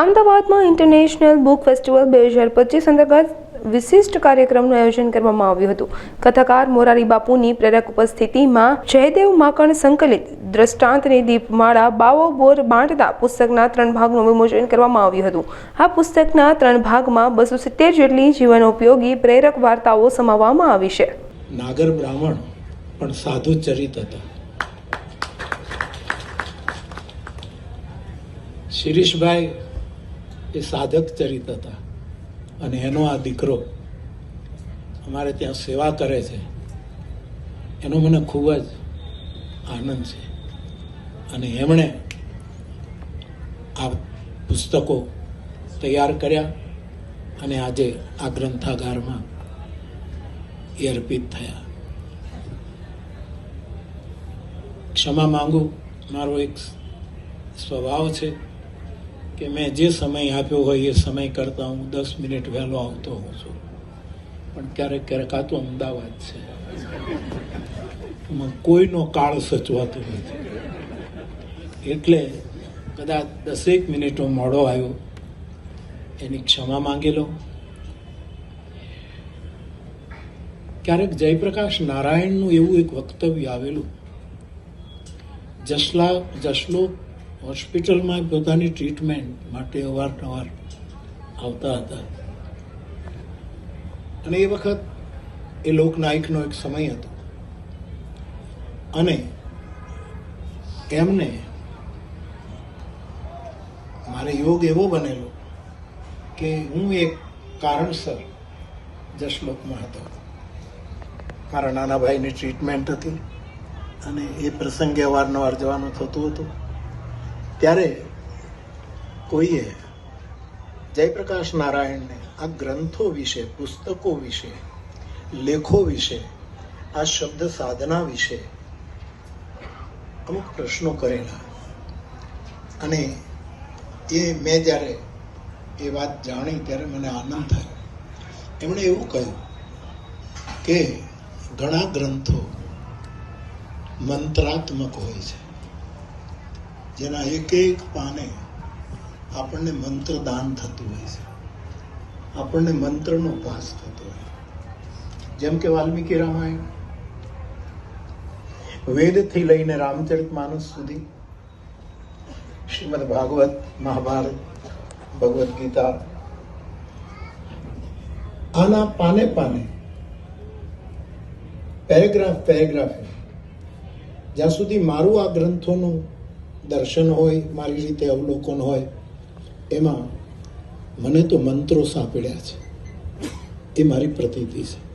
અમદાવાદમાં international book festival બે હજાર પચીસ અંતર્ગત વિશિષ્ટ કાર્યક્રમનું આયોજન કરવામાં આવ્યું હતું. કથાકાર મોરારી બાપુની પ્રેરક ઉપસ્થિતિમાં જયદેવ માકણ સંકલિત દ્રષ્ટાંતની દીપમાળા, બાવો બોર બાંટતા પુસ્તકના ત્રણ ભાગનું વિમોચન કરવામાં આવ્યું હતું. આ પુસ્તકના ત્રણ ભાગમાં બસો સિત્તેર જેટલી જીવન ઉપયોગી પ્રેરક વાર્તાઓ સમાવવામાં આવી છે. નાગર બ્રાહ્મણ પણ સાધુ ચરિત હતા. શિરીષભાઈ એ સાધક ચરિત હતા. અને એનો આ દીકરો અમારે ત્યાં સેવા કરે છે. એનો મને ખૂબ જ આનંદ છે. અને એમણે આ પુસ્તકો તૈયાર કર્યા અને આજે આ ગ્રંથાગારમાં એ અર્પિત થયા. ક્ષમા માંગુ. મારો એક સ્વભાવ છે. કે મેં જે સમય આપ્યો હોય એ સમય કરતાં હું દસ મિનિટ વહેલો આવતો હોઉં છું. પણ ક્યારેક ક્યારેક આ તો અમદાવાદ છે. કોઈનો કાળ સચવાતો નથી. એટલે કદાચ દસેક મિનિટો મોડો આવ્યો, એની ક્ષમા માંગી લો. ક્યારેક જયપ્રકાશ નારાયણનું એવું એક વક્તવ્ય આવેલું, જસલા જસલોક હોસ્પિટલમાં પોતાની ટ્રીટમેન્ટ માટે અવારનવાર આવતા હતા. અને એ વખત એ લોકનાયકનો એક સમય હતો. અને એમને મારે યોગ એવો બનેલો કે હું એક કારણસર જશલોકમાં હતો. મારા નાના ભાઈની ટ્રીટમેન્ટ હતી અને એ પ્રસંગે અવારનવાર જવાનું થતું હતું. ત્યારે કોઈએ જયપ્રકાશ નારાયણને આ ગ્રંથો વિશે, પુસ્તકો વિશે, લેખો વિશે, આ શબ્દ સાધના વિશે અમુક પ્રશ્નો કરેલા. અને એ મેં જ્યારે એ વાત જાણી ત્યારે મને આનંદ થયો. એમણે એવું કહ્યું કે ઘણા ગ્રંથો મંત્રાત્મક હોય છે. જેના એક એક પાને આપણને મંત્ર દાન થતું હોય છે. આપણને મંત્રનો પાસ થતો હોય જેમ કે વાલ્મીકી રામાયણ. વેદથી લઈને રામચરિત માનસ સુધી શ્રીમદ ભાગવત, મહાભારત, ભગવદ્ ગીતા, આના પાને પાને પેરેગ્રાફ પેરેગ્રાફ. જ્યાં સુધી મારું આ ગ્રંથોનું દર્શન હોય, મારી રીતે અવલોકન હોય, એમાં મને તો મંત્રો સાંપડ્યા છે. એ મારી પ્રતીતિ છે.